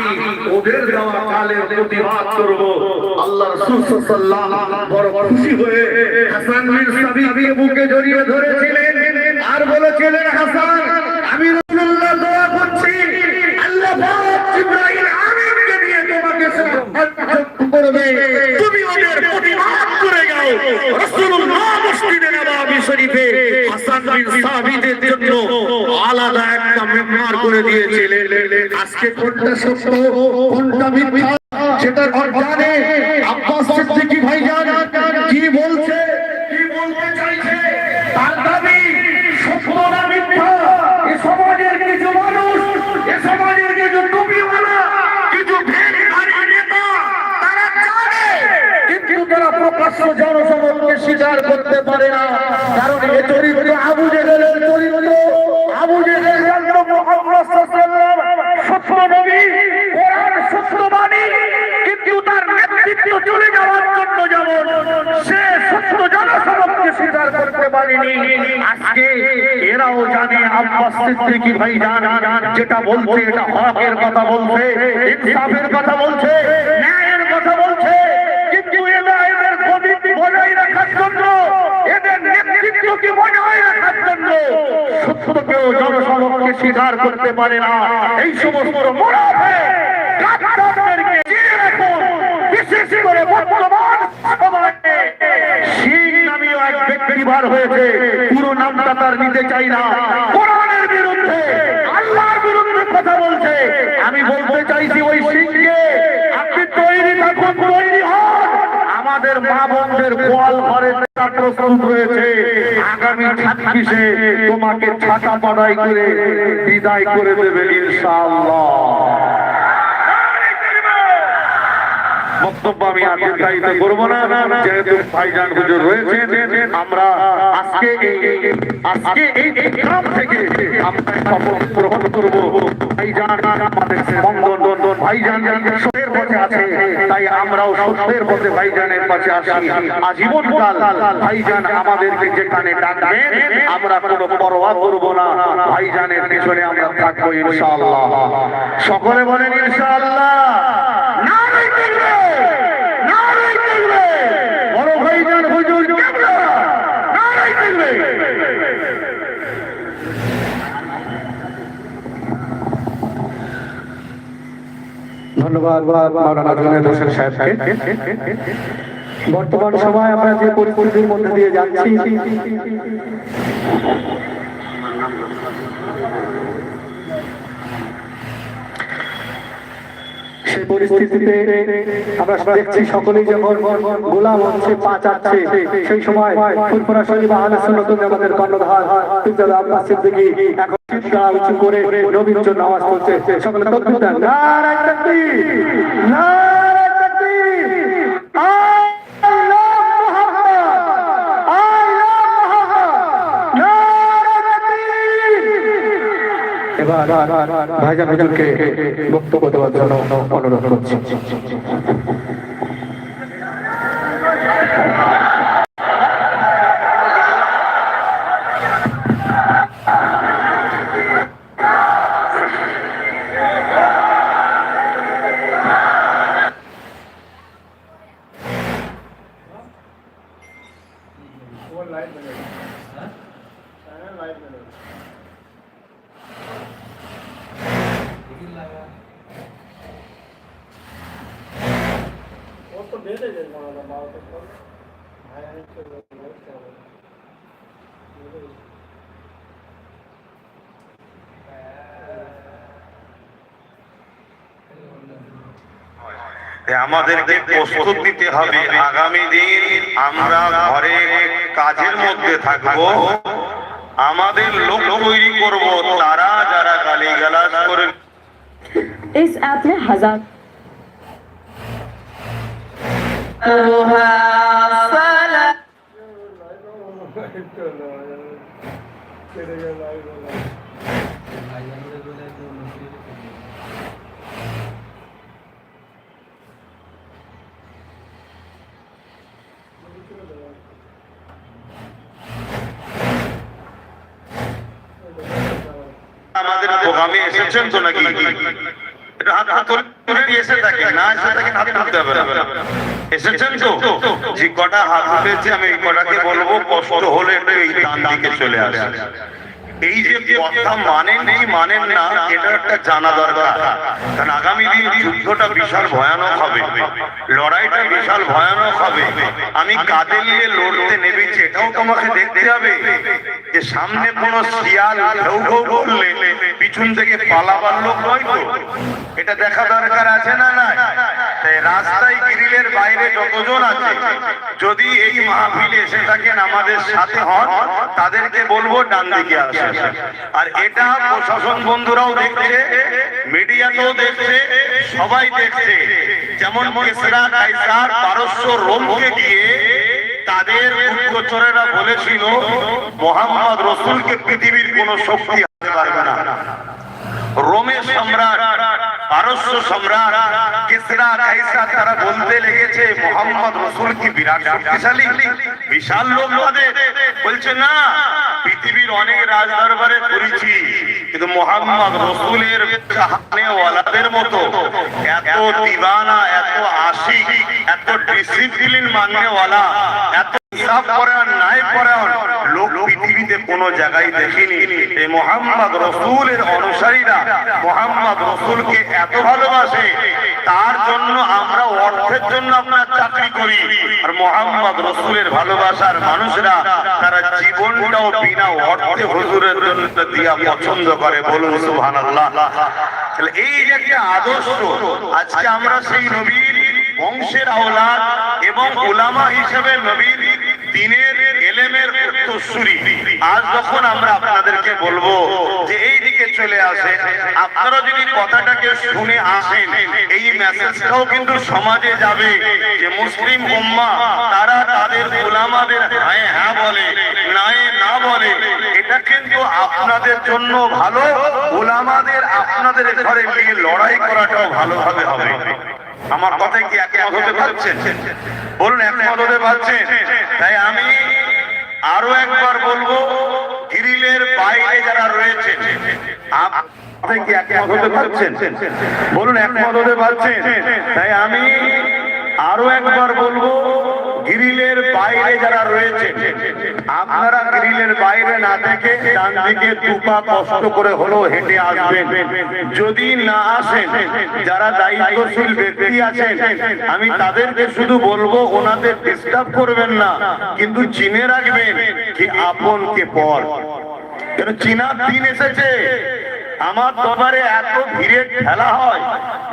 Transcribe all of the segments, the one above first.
আমি ওদের দেওয়া কালের প্রতিবাদ করব আল্লাহ রাসূল সাল্লাল্লাহু বড় খুশি হয়ে হাসান বিন সাবিকে বুকে জড়িয়ে ধরেছিলেন আর বলেছিলেন হাসান আমি রাসূলুল্লাহ দোয়া করছি আল্লাহ পাক জিবরাইল আমিনকে দিয়ে তোমাকে করবে তুমি ওদের প্রতিবাদ করে যাও রাসূলুল্লাহ মসজিদে নববী শরীফে হাসান বিন সাবিতের জন্য আলাদা একটা মেম্বার করে দিয়েছিলেন। আজকে কোনটা সত্য কোনটা মিথ্যা সেটার অর্থানে আব্বাস সিদ্দিকী ভাইজান কি বলছে কি বলতে চাইছে তার দাবি সত্য না মিথ্যা এ সমাজের কিছু মানুষ এ সমাজের কিছু টুপিওয়ালা কিছু ভেড়ধারী নেতা তারা জানে কিন্তু তারা প্রকাশ্য জনসমক্ষে স্বীকার করতে পারে না কারণ এ চরিত্র আবু জেহেলের চরিত্র আবু জেহেল জানতো মুহাম্মদ সাল্লাল্লাহু আলাইহি সত্য নবী কোরআন সত্যবাণী কিন্তু তার নেতৃত্ব চলে যাওয়ার জন্য যেমন সে সত্য জনসমক্ষে স্বীকার করতে পারেনি আজকে এরাও জানে সিদ্দিকী ভাই জান যেটা বলছে এটা হকের কথা বলছে, ইনসাফের কথা বলছে, ন্যায়ের কথা বলছে, কিন্তু এদের বজায় রাখার জন্য, এদের বজায় রাখার জন্য জনসমক্ষে স্বীকার করতে পারে না। এই সমস্ত পুরো নামটা তার নিতে চাই না। কথা বলছে। আমি বলতে চাইছি ওই সিংকে, আপনি তৈরি থাকুন, তৈরি হন। আমাদের মা বোনদের গোয়াল ঘরে প্রস্তুত রয়েছে। আগামী ছাব্বিশে তোমাকে ছাতা পাড়াই করে বিদায় করে দেবে ইনশাআল্লাহ। বক্তব্য আমি আর দীর্ঘায়িত করব না। যেহেতু ভাইজান হুজুর রয়েছেন আমরা আজকে আজকে এই গ্রাম থেকে আমরা শপথ গ্রহণ আমাদের আমরা কোনো করব না। ভাইজানের পিছনে আমরা সকলে বলেন ইনশাআল্লাহ দেখবে নারাই দেখবে বড় ভাইজান হুজুর কেবলা নারাই দেখবে ধন্যবাদ বর্তমান সময় আমরা যে পরিস্থিতির মধ্যে দিয়ে যাচ্ছি, সেই পরিস্থিতিতে আমরা দেখছি সকলেই যখন গোলাম হচ্ছে পা চাচ্ছে সেই সময় ফুরফুরা শরীফ কর্ণধার শিক্ষা উঁচু করে নবীর জন্য আওয়াজ ভাইজান হুজুরকে বক্তব্য দেওয়ার জন্য অনুরোধ করছি। আমাদেরকে প্রস্তুত নিতে হবে আগামী দিন আমরা ঘরে কাজের মধ্যে থাকব আমাদের লোক তৈরি করব তারা যারা গালিগালাজ করে इस ऐप में हजार আমাদের প্রোগ্রামে এসেছেন তো নাকি? একটু হাত হাত তুলে তুলে দিয়ে এসে থাকি না এসে থাকি হাত তুলতে হবে এসেছেন তো? যে কটা হাত উঠেছে আমি এই কটাকে বলব, কষ্ট হলে এই ডান দিকে চলে আসে। এই যে কথা মানেন কি মানেন না এটা একটা জানা দরকার। কারণ আগামী দিন যুদ্ধটা বিশাল ভয়ানক হবে। লড়াইটা বিশাল ভয়ানক হবে। আমি কাঁধে নিয়ে লড়তে নেমেছি, এটাও তোমাকে দেখতে হবে। যে সামনে কোন শিয়াল ঘেউ ঘেউ করলে পিছন থেকে পালাবার লোক নয় তো? এটা দেখা দরকার আছে না না তাই রাস্তায় গ্রিলের বাইরে যতজন আছে, যদি এই মাহফিলে এসে থাকেন আমাদের সাথে হন, তাদেরকে বলব ডান দিকে আসে আর এটা প্রশাসন বন্ধুরাও দেখছে, মিডিয়াতেও দেখছে, সবাই দেখছে। যেমন কেসরা কাইসার পারস্য রোমকে গিয়ে তাদের উচ্চচরেরা বলেছিল মোহাম্মদ রসুলকে পৃথিবীর কোন শক্তি হাতে পারবে না। রোমের সম্রাট পারস্য সম্রাট কেসরা কাইসা তারা বলতে লেগেছে, মোহাম্মদ রসুল কি বিরাট শক্তিশালী? বিশাল লোক বলছে, না, পৃথিবীর অনেক রাজ দরবারে করেছি, কিন্তু মোহাম্মদ রসুলের ওয়ালাদের মতো এত দিবানা, এত আশিক, এত ডিসিপ্লিন মাননেওয়ালা, এত হিসাব পরায়ণ নাই লোক পৃথিবীতে কোন জায়গায় দেখিনি। এই মোহাম্মদ রসুলের অনুসারীরা মোহাম্মদ রসুলকে এত ভালোবাসে, তার জন্য আমরা অর্থের জন্য আমরা চাকরি করি। আর মোহাম্মদ রসুলের ভালোবাসার মানুষরা তারা জীবনটাও বিনা অর্থে হুজুরের জন্য দিয়া পছন্দ করে। বলুন, সুবহানাল্লাহ। তাহলে এই যে একটা আদর্শ, আজকে আমরা সেই নবীর বংশের আওলাদ এবং ওলামা হিসেবে নবীর দিনের দিকে চলে আপনারা যদি শুনে আসেন, এই মেসেজটাও কিন্তু সমাজে যাবে যে মুসলিম উম্মা, তারা তাদের হ্যাঁ হ্যাঁ বলে না বলে, এটা কিন্তু আপনাদের জন্য ভালো আপনাদের ঘরে লড়াই করাটাও ভালোভাবে হবে। আমার কথায় কি একমত হতে পারছেন? বলুন, একমত হতে পারছেন? তাই আমি আরও একবার বলব, গ্রিলের বাইরে যারা রয়েছে আপনি কি একমত বলুন একমত হতে পারছেন? তাই আমি আরও একবার বলব গ্রিলের বাইরে যারা রয়েছে, আপনারা গ্রিলের বাইরে না থেকে ডান দিকে দুপা কষ্ট করে হলো হেঁটে আসবেন। যদি না আসেন, যারা দায়িত্বশীল ব্যক্তি আছেন, আমি তাদেরকে শুধু বলব, ওনাদের ডিস্টার্ব করবেন না, কিন্তু চিনে রাখবেন কি আপন কে পর। কেন চীনার দিন এসেছে? আমার দরবারে এত ভিড়ে খেলা হয়,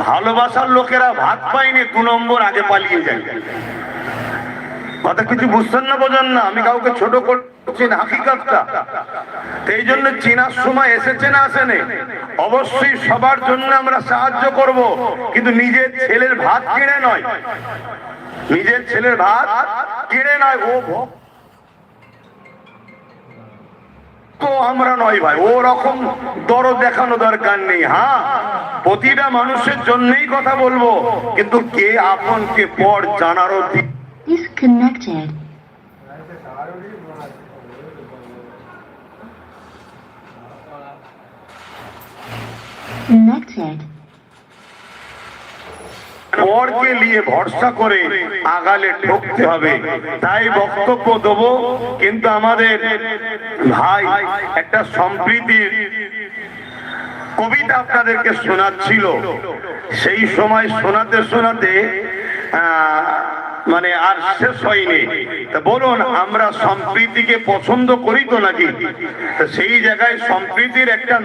ভালোবাসার লোকেরা ভাত পায়নি, দু নম্বর আগে পালিয়ে যায়। কথা কিছু বুঝছেন না, বোঝেন না। আমি কাউকে ছোট করছি না এই জন্য সময় এসেছে না আসেনি? অবশ্যই সবার জন্য আমরা সাহায্য করব, কিন্তু নিজের ছেলের ভাত কিনে নয়। নিজের ছেলের ভাত কিনে নয়, ও তো আমরা নয় ভাই, ও রকম দর দেখানো দরকার নেই হ্যাঁ? প্রতিটা মানুষের জন্যই কথা বলব, কিন্তু কে আপন, কে পর জানারও দিক Disconnected. Connected. Connected. পরকে নিয়ে ভরসা করে আগালে ঠকতে হবে তাই বক্তব্য দেব কিন্তু আমাদের ভাই একটা সম্প্রীতির কবিতা আপনাদেরকে শোনাচ্ছিল সেই সময় শোনাতে শোনাতে আহ, মানে আর শেষ হয়নি। তা বলুন, আমরা সম্প্রীতিকে পছন্দ করি তো নাকি? সেই জায়গায় সম্প্রীতির একটা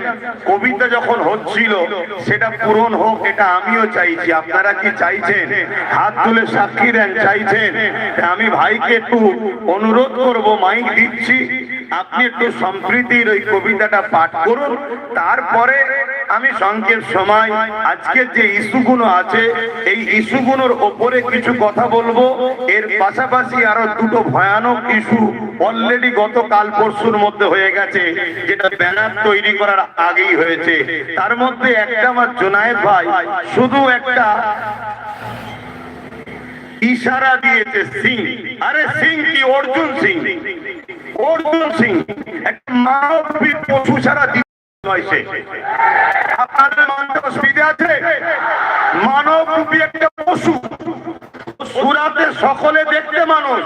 কবিতা যখন হচ্ছিল, সেটা পূরণ হোক, এটা আমিও চাইছি। আপনারা কি চাইছেন? হাত তুলে সাক্ষী দেন, চাইছেন? আমি ভাইকে একটু অনুরোধ করব, মাইক দিচ্ছি। আপনি একটু সম্প্রীতির ওই কবিতাটা পাঠ করুন। তারপরে আমি সংক্ষেপ সময়, আজকের যে ইস্যুগুলো আছে, এই ইস্যুগুলোর ওপরে কিছু কথা বলব। এর পাশাপাশি আরও দুটো ভয়ানক ইস্যু অলরেডি গতকাল পরশুর মধ্যে হয়ে গেছে, যেটা ব্যানার তৈরি করার আগেই হয়েছে। তার মধ্যে একটা আমার জোনায়েদ ভাই শুধু একটা ইশারা দিয়েছে সিং। আরে সিং কি? অর্জুন সিং। সকলে দেখতে মানুষ,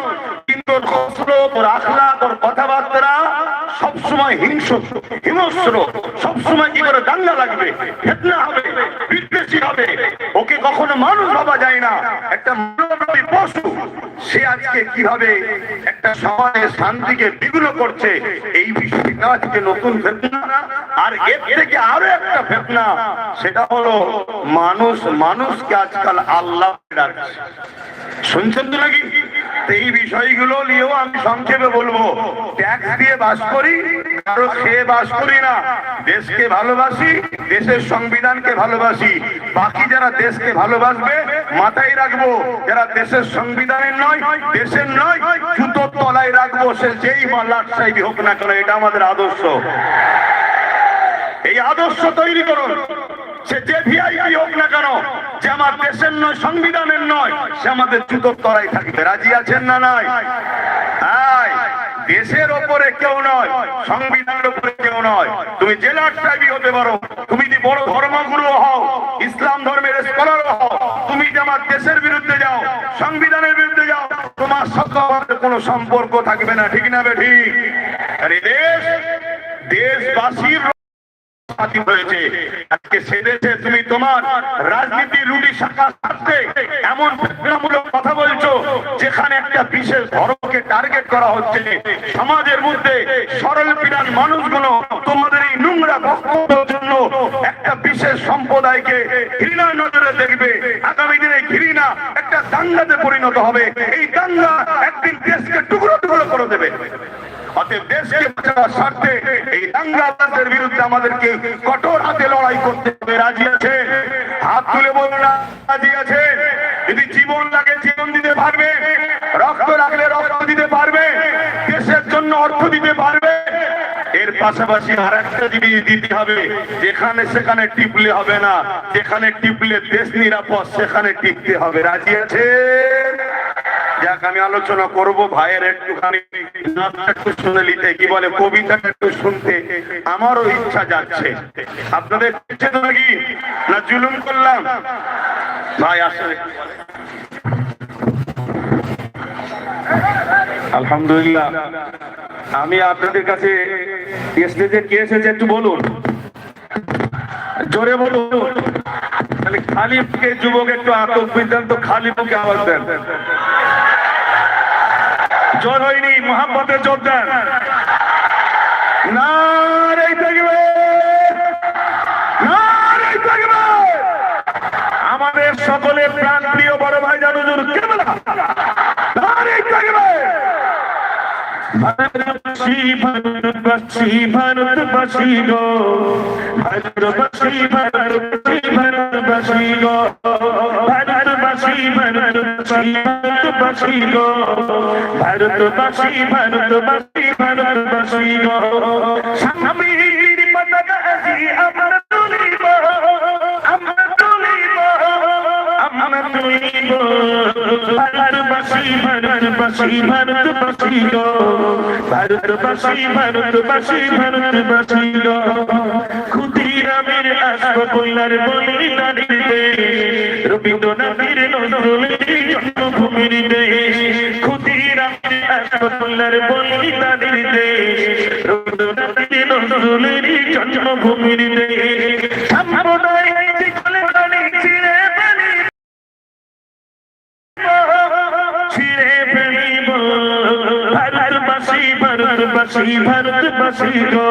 কিন্তু কথাবার্তা সবসময় হিংস্র হিংস্র। সবসময় কি করে দাঙ্গা লাগবে? ফেতনা হবে, বিদ্বেষী হবে। ওকে কখনো মানুষ ভাবা যায় না। একটা সে আজকে কীভাবে একটা সমাজের শান্তিকে বিঘ্ন করছে এই বিষয়টা আজকে নতুন ঘটনা এর থেকে আরও একটা ফেতনা? সেটা হলো মানুষ, মানুষকে আজকাল আল্লাহ ডাকছে। শুনছেন তো নাকি? এই বিষয়গুলো নিয়েও আমি সংক্ষেপে বলব। ট্যাক্স দিয়ে বাস করি, কারও খেয়ে বাস করি না। দেশকে ভালোবাসি, দেশের সংবিধানকে ভালোবাসি। বাকি যারা দেশকে ভালোবাসবে, মাথায় রাখব, যারা দেশের সংবিধানের নয়, দেশের নয়, জুতোর তলায় রাখব, সে যেই বা লাট হোক না কেন, এটা আমাদের আদর্শ। এই আদর্শ তৈরি করুন। সে যে ভিআইপি হোক না কেন, যে আমার দেশের নয়, সংবিধানের নয়, সে আমাদের জুতোর তলায় থাকবে। রাজি আছেন না নাই? দেশের ওপরে কেউ নয়, সংবিধানের ওপরে কেউ নয়। তুমি জেলার সাহেবই হতে পারো, তুমি যদি বড় ধর্মগুরু হও, ইসলাম ধর্মের স্কলার হও, তুমি যে আমার দেশের বিরুদ্ধে যাও, সংবিধানের বিরুদ্ধে যাও, তোমার আমাদের কোনো সম্পর্ক থাকবে না, ঠিক না বে ঠিক আরে দেশ, দেশবাসীর সাথী হয়েছে। আজকে তুমি তোমার রাজনীতি রুটি শাখা স্বার্থে এমন ফেতনামূলক কথা বলছো, যেখানে একটা বিশেষ ধর্মকে টার্গেট করা হচ্ছে। সমাজের মধ্যে সরল পিরান মানুষগুলো তোমাদের এই নোংরা বক্তব্যের জন্য একটা বিশেষ সম্প্রদায়কে ঘৃণার নজরে দেখবে। আগামী দিনে ঘৃণা একটা দাঙ্গাতে পরিণত হবে। এই দাঙ্গা একদিন দেশকে টুকরো টুকরো করে দেবে। অতএব দেশকে এই বিরুদ্ধে আমাদেরকে কঠোর হাতে লড়াই করতে হবে। রাজি আছে? হাত তুলে বলুন রাজি আছে? যদি জীবন লাগে, জীবন দিতে পারবে। রক্ত লাগলে রক্ত দিতে পারবে। দেশের জন্য অর্থ দিতে পারবে। এর পাশাপাশি আর একটা জিনিস দিতে হবে, যেখানে সেখানে টিপলে হবে না। যেখানে টিপলে দেশ নিরাপদ, সেখানে টিপতে হবে। রাজি আছে যাক, আমি আলোচনা করব ভাইয়ের একটুখানি। একটু শুনে নিতে, কি বলে, কবিতাটা একটু শুনতে। আমারও ইচ্ছা যাচ্ছে। আপনাদের ইচ্ছে নাকি? না জুলুম করলাম? ভাই আসলে আলহামদুলিল্লাহ। আমি আপনাদের কাছে স্টেজে কে এসেছে একটু বলুন। জোরে বলুন। খালি যুবক একটু আতক বিদ্যান তো খালি মুখে আওয়াজ দেন। জোর হয়নি মোহাম্মতের জোর দেন। নারে থাকবে আমাদের সকলের প্রাণ প্রিয় বড় ভাই জানুজুর নারে থাকবে। ভারতবাসী ভারতবাসী ভারতবাসী গো। ভারতবাসী ভারতবাসী ভারতবাসী গো। ভারতবাসী গো ভারতবাসী ভারতবাসী ভারতবাসী গো স্বামীর পতাকা আজি আমরা আমরা তুলিব ভারতবাসী ভারতবাসী ভারতবাসী গো ভারতবাসী ভারতবাসী ভারতবাসী গো ক্ষুদিরামের আসব কইলার বলি নারীতে রবীন্দ্রনাথের নজরুলের জন্মভূমির দেশ ক্ষুদিরামের আসব কইলার বলি নারীতে রবীন্দ্রনাথের নজরুলের জন্মভূমির ছিঁড়ে ফেলিব। ভারতবাসী ভারতবাসী ভারতবাসী গো।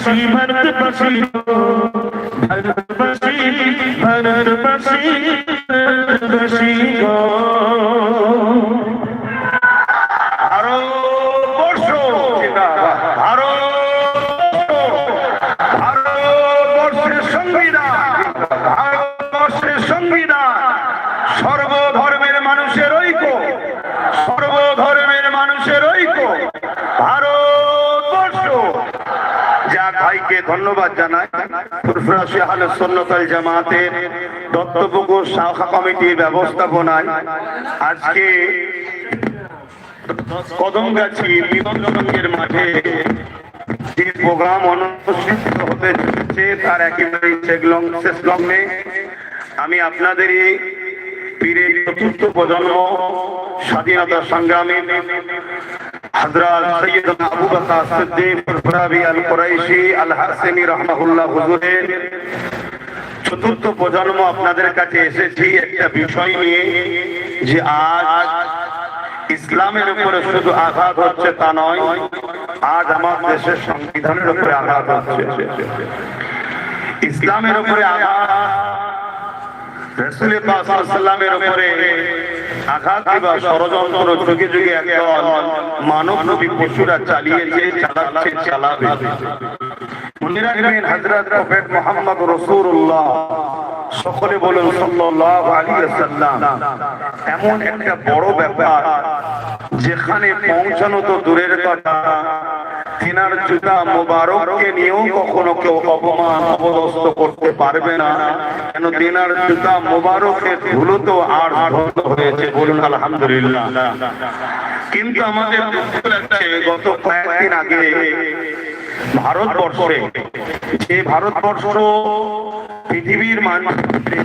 ভারতবাসী ভারতবাসী গো ভাইকে ধন্যবাদ জানাই। জামাতের দত্তপুকুর শাখা কমিটির ব্যবস্থাপনায় আজকে কদমগাছি বিনোদনের মাঠে যে প্রোগ্রাম অনুষ্ঠিত হতে চলেছে, তার একেবারে শেষ লগ্নে আমি আপনাদেরই পীরের চতুর্থ প্রজন্ম স্বাধীনতা সংগ্রামী চতুর্থ প্রজন্ম আপনাদের কাছে এসেছি একটা বিষয় নিয়ে, যে আজ ইসলামের উপরে শুধু আঘাত হচ্ছে তা নয়, আজ আমার দেশের সংবিধানের উপরে আঘাত হচ্ছে। ইসলামের উপরে আঘাত রসুল পাক উপরে আঘাত ষড়যন্ত্র যুগে যুগে মানব নবী পশুরা চালাচ্ছে, চালাবে। মনে রাখবেন প্রফেট মোহাম্মদ রসুল্লাহ সকলে বলেন সাল্লাল্লাহু আলাইহি ওয়াসাল্লাম, এমন একটা বড় ব্যাপার যেখানে পৌঁছানো তো দূরের কথা তিনার জুতা মোবারককে নিয়েও কখনো কেউ অপমান, অপদস্থ করতে পারবে না। কেন তিনার জুতা মোবারকের ধুলো তো আর ধন্য হয়েছে, বলুন আলহামদুলিল্লাহ। কিন্তু আমাদের গত কয়েকদিন আগে ভারতবর্ষে, যে ভারতবর্ষ পৃথিবীর মানুষকে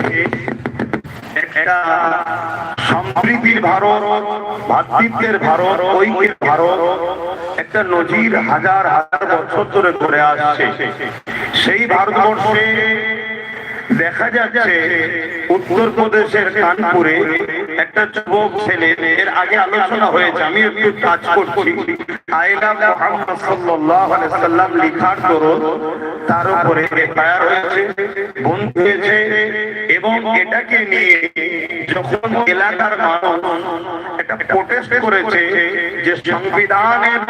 একটা সম্প্রীতির ভারত, ভাতৃত্বের ভারত, ঐক্যের ভারত, একটা নজির হাজার হাজার বছর ধরে করে আসছে। সেই ভারতবর্ষে দেখা যাচ্ছে উত্তরপ্রদেশের কানপুরে একটা যুবক ছেলে, এর আগে আলোচনা হয়েছে, আমি একটু কাজ করছি। লিখার তার উপরে এফআইআর হয়েছে বন্ধ হয়েছে এবং এটাকে নিয়ে যখন এলাকার মানুষ একটা প্রোটেস্ট করেছে যে সংবিধানের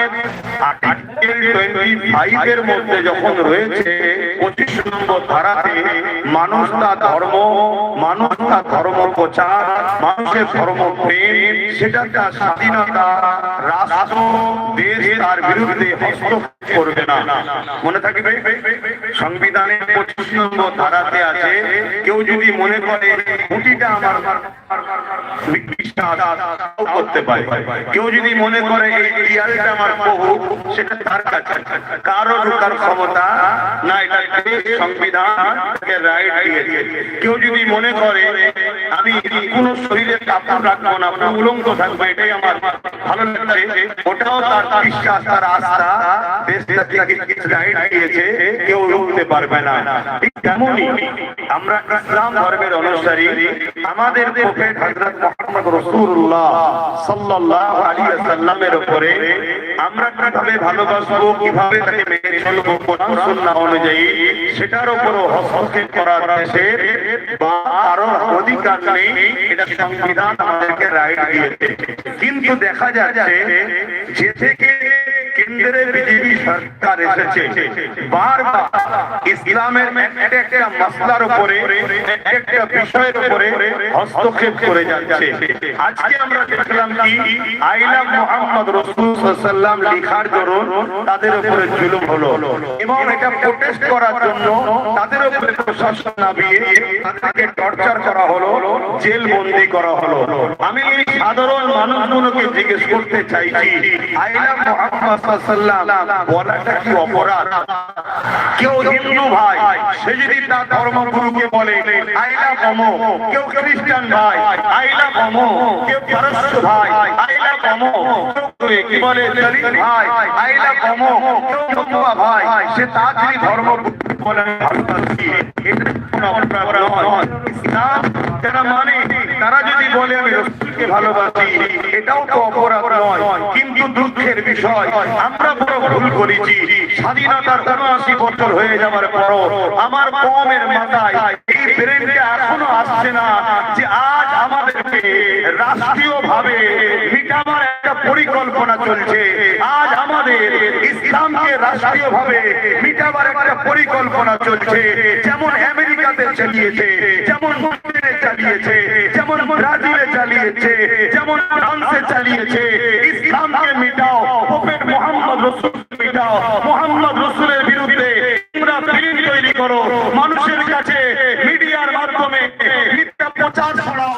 আর্টিকেল টোয়েন্টি ফাইভ এর মধ্যে যখন রয়েছে পঁচিশ নম্বর ধারাতে মানুষ তার ধর্ম, মানুষ তার ধর্ম প্রচার, মানুষের ধর্ম প্রেম, সেটা তার স্বাধীনতা, রাষ্ট্র, দেশ তার বিরুদ্ধে হস্তক্ষেপ করবে না। মনে থাকবে? সংবিধানের পঁচিশ নম্বর ধারাতে আছে, কেউ যদি মনে করে খুঁটিটা আমার করতে পারে। কেউ যদি মনে করে আমার বহু, সেটা তার কাছে। কারও ঢোকার ক্ষমতা না, এটা সংবিধান কেউ যদি মনে করে আমি কোন শরীরে কাপড় রাখব না পুরো উলঙ্গ থাকব, এটাই আমার ভালো লাগছে, ওটাও তার বিশ্বাস, তার আস্থা রাইট দিয়েছে, কেউ রুখতে পারবে না। তেমনই আমরা ইসলাম ধর্মের অনুসারী আমাদের সেটার কারও অধিকার নেই আমাদেরকে কিন্তু দেখা যাচ্ছে যে থেকে কেন্দ্রে বিজেপি সরকার এসেছে। বারবার ইসলামের একটা একটা উপরে একটা বিষয়ের উপরে হস্তক্ষেপ করে যাচ্ছে। আজকে আমরা দেখলাম কি আইলা মোহাম্মদ রসুল সাল্লাম লিখার দরুন তাদের উপরে জুলুম হলো। এবং এটা প্রোটেস্ট করার জন্য তাদের উপরে প্রশাসন নামিয়ে তাদেরকে টর্চার করা হলো, জেল বন্দি করা হলো। আমি সাধারণ মানুষগুলোকে জিজ্ঞেস করতে চাইছি আইলা মোহাম্মদ বলাটা কি অপরাধ? কেউ হিন্দু ভাই, সে যদি তার ধর্মগুরুকে বলে আইলা কম কেউ খ্রিস্টান ভাই আইলা কম কেউ পারস্য ভাই আইলা কম কি বলে ভাই আইলা কম কেউ ভাই, সে যদি ধর্ম মানে তারা যদি বলে, আমি ভালোবাসি এটাও তো অপরাধ নয়। কিন্তু দুঃখের বিষয় আমরা বড় ভুল করেছি। স্বাধীনতার উনআশি বছর হয়ে যাওয়ার পর আমার কমের মাথায় এই ব্রেনটা এখনও আসছে না যে আজ আমাদেরকে রাষ্ট্রীয় ভাবে মিটাবার একটা পরিকল্পনা চলছে। আজ আমাদের ইসলামকে রাষ্ট্রীয় ভাবে মিটাবার একটা পরিকল্পনা চলছে। যেমন আমেরিকাতে চালিয়েছে, যেমন ব্রিটেনে চালিয়েছে, যেমন ব্রাজিলে চালিয়েছে, যেমন ফ্রান্সে চালিয়েছে। ইসলামকে মিটাও, ওপেন মোহাম্মদ রসুল মিটাও, মোহাম্মদ রসুলের বিরুদ্ধে তোমরা ফিল্ম তৈরি করো। মানুষের কাছে মিডিয়ার মাধ্যমে মিথ্যা প্রচার করাও।